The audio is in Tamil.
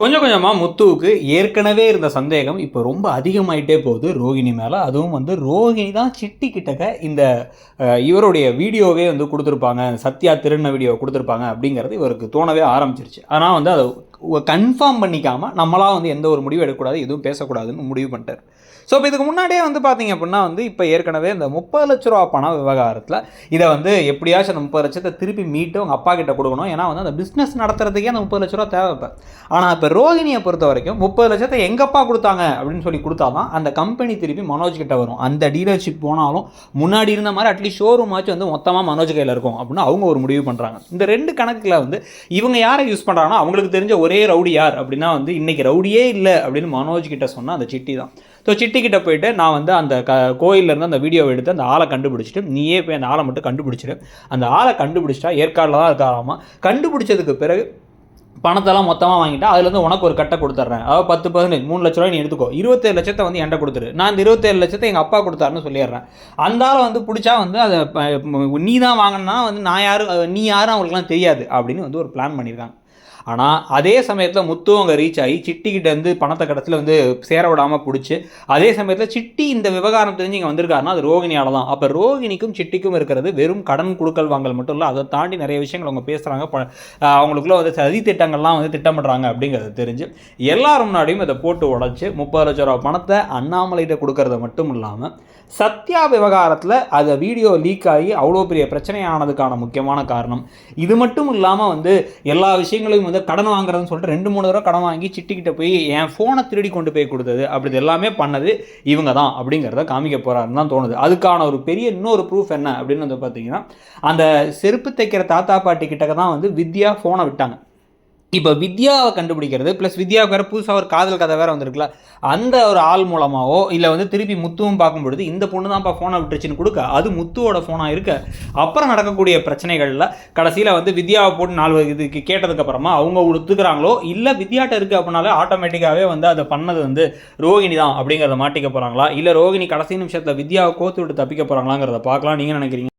கொஞ்சம் கொஞ்சமாக முத்துவுக்கு ஏற்கனவே இருந்த சந்தேகம் இப்போ ரொம்ப அதிகமாயிட்டே போகுது ரோகிணி மேலே. அதுவும் வந்து ரோகிணி தான் சிட்டி கிட்டக்க இந்த இவருடைய வீடியோவே வந்து கொடுத்துருப்பாங்க. சத்யா திருண்ண வீடியோ கொடுத்துருப்பாங்க அப்படிங்கிறது இவருக்கு தோணவே ஆரம்பிச்சிருச்சு. ஆனால் வந்து அதை கன்ஃபார்ம் பண்ணிக்காமல் நம்மளாக வந்து எந்த ஒரு முடிவு எடுக்கக்கூடாது எதுவும் பேசக்கூடாதுன்னு முடிவு பண்ணிட்டார். ஸோ இப்போ இதுக்கு முன்னாடியே வந்து பார்த்தீங்க அப்படின்னா வந்து இப்போ ஏற்கனவே இந்த முப்பது லட்ச ரூபா பண விவகாரத்தில் இதை வந்து எப்படியாச்சும் அந்த முப்பது லட்சத்தை திருப்பி மீட்டு அவங்க அப்பா கிட்ட கொடுக்கணும். ஏன்னா வந்து அந்த பிஸ்னஸ் நடத்துறதுக்கே அந்த முப்பது லட்ச ரூபா தேவைப்பேன் ஆனால் இப்போ ரோஹிணியை பொறுத்த வரைக்கும் முப்பது லட்சத்தை எங்கப்பா கொடுத்தாங்க அப்படின்னு சொல்லி கொடுத்தா தான் அந்த கம்பெனி திருப்பி மனோஜ் கிட்ட வரும். அந்த டீலர்ஷிப் போனாலும் முன்னாடி இருந்த மாதிரி அட்லீஸ்ட் ஷோரூம் ஆச்சு வந்து மொத்தமாக மனோஜ் கையில் இருக்கும் அப்படின்னு அவங்க ஒரு முடிவு பண்ணுறாங்க இந்த ரெண்டு கணக்கில் வந்து இவங்க யாரை யூஸ் பண்ணுறாங்கன்னா அவங்களுக்கு தெரிஞ்ச ஒரு ரவுடி யார் அப்படின்னா வந்து இன்றைக்கி ரவுடியே இல்லை அப்படின்னு மனோஜ் கிட்ட சொன்னால் அந்த சிட்டி தான். ஸோ சிட்டி கிட்ட போயிட்டு நான் வந்து அந்த க கோயிலேருந்து இருந்து அந்த வீடியோவை எடுத்து அந்த ஆளை கண்டுபிடிச்சிட்டு நீயே போய் அந்த ஆளை மட்டும் கண்டுபிடிச்சிடு. அந்த ஆளை கண்டுபிடிச்சிட்டா ஏற்காடில் தான் இருக்காராமா கண்டுபிடிச்சதுக்கு பிறகு பணத்தெல்லாம் மொத்தமாக வாங்கிட்டா அதுலேருந்து உனக்கு ஒரு கட்டை கொடுத்துட்றேன் அதாவது பத்து பதினஞ்சு மூணு லட்ச ரூபாய் நீ எடுத்துக்கோ. இருபத்தேழு லட்சத்தை வந்து என்கிட்ட கொடுத்துரு. நான் இந்த இருபத்தேழு லட்சத்தை எங்கள் அப்பா கொடுத்தாருன்னு சொல்லிடுறேன். அந்த ஆளை வந்து பிடிச்சா வந்து அதை நீ தான் வாங்கினா வந்து நான் யாரும் நீ யாரும் அவங்களுக்குலாம் தெரியாது அப்படின்னு வந்து ஒரு பிளான் பண்ணியிருக்காங்க. ஆனால் அதே சமயத்தில் முத்து அங்கே ரீச் ஆகி சிட்டிக்கிட்ட வந்து பணத்தை கடத்தில் வந்து சேர விடாமல் பிடிச்சி அதே சமயத்தில் சிட்டி இந்த விவகாரம் தெரிஞ்சு இங்கே வந்திருக்காருன்னா அது ரோகிணியால் தான். அப்போ ரோகிணிக்கும் சிட்டிக்கும் இருக்கிறது வெறும் கடன் கொடுக்கல் வாங்கல் மட்டும் இல்லை அதை தாண்டி நிறைய விஷயங்கள் அவங்க பேசுகிறாங்க அவங்களுக்குள்ள வந்து சதி திட்டங்கள்லாம் வந்து திட்டமிடுறாங்க அப்படிங்கிறது தெரிஞ்சு எல்லாரும் முன்னாடியும் இதை போட்டு உடச்சி முப்பது லட்ச ரூபா பணத்தை அண்ணாமலைகிட்ட கொடுக்கறது மட்டும் இல்லாமல் சத்யா விவகாரத்தில் அதை வீடியோ லீக் ஆகி அவ்வளோ பெரிய பிரச்சனை ஆனதுக்கான முக்கியமான காரணம். இது மட்டும் இல்லாமல் வந்து எல்லா விஷயங்களையும் வந்து கடன் வாங்குறதுன்னு சொல்லிட்டு ரெண்டு மூணு தடவை கடன் வாங்கி சிட்டிக்கிட்ட போய் என் ஃபோனை திருடி கொண்டு போய் கொடுத்தது. அப்படி எல்லாமே பண்ணது இவங்க தான் அப்படிங்கிறத காமிக்க போகிறாருன்னு தான் தோணுது. அதுக்கான ஒரு பெரிய இன்னொரு ப்ரூஃப் என்ன அப்படின்னு வந்து பார்த்தீங்கன்னா அந்த செருப்பு தைக்கிற தாத்தா பாட்டி கிட்டக்க தான் வந்து வித்யா ஃபோனை விட்டாங்க. இப்போ வித்யாவை கண்டுபிடிக்கிறது ப்ளஸ் வித்யாவுக்கு வேறு புதுசாக ஒரு காதல் கதை வேறு வந்திருக்குல்ல அந்த ஒரு ஆள் மூலமாகவோ இல்லை வந்து திருப்பி முத்துவும் பார்க்கும் பொழுது இந்த பொண்ணு தான்ப்பா ஃபோனை விட்டுருச்சுன்னு கொடுக்க அது முத்துவோட ஃபோனாக இருக்க. அப்புறம் நடக்கக்கூடிய பிரச்சனைகளில் கடைசியில் வந்து வித்யாவை போட்டு நாலு இதுக்கு கேட்டதுக்கப்புறமா அவங்க ஒத்துக்கிறாங்களோ இல்லை வித்யாட்ட இருக்குது அப்படின்னாலே ஆட்டோமேட்டிக்காகவே வந்து அதை பண்ணது வந்து ரோகிணி தான் அப்படிங்கிறத மாட்டிக்க போகிறாங்களா இல்லை ரோகிணி கடைசி நிமிஷத்தில் வித்யாவை கோத்து விட்டு தப்பிக்க போகிறாங்களாங்கிறத பார்க்கலாம். நீங்கள் நினைக்கிறீங்க?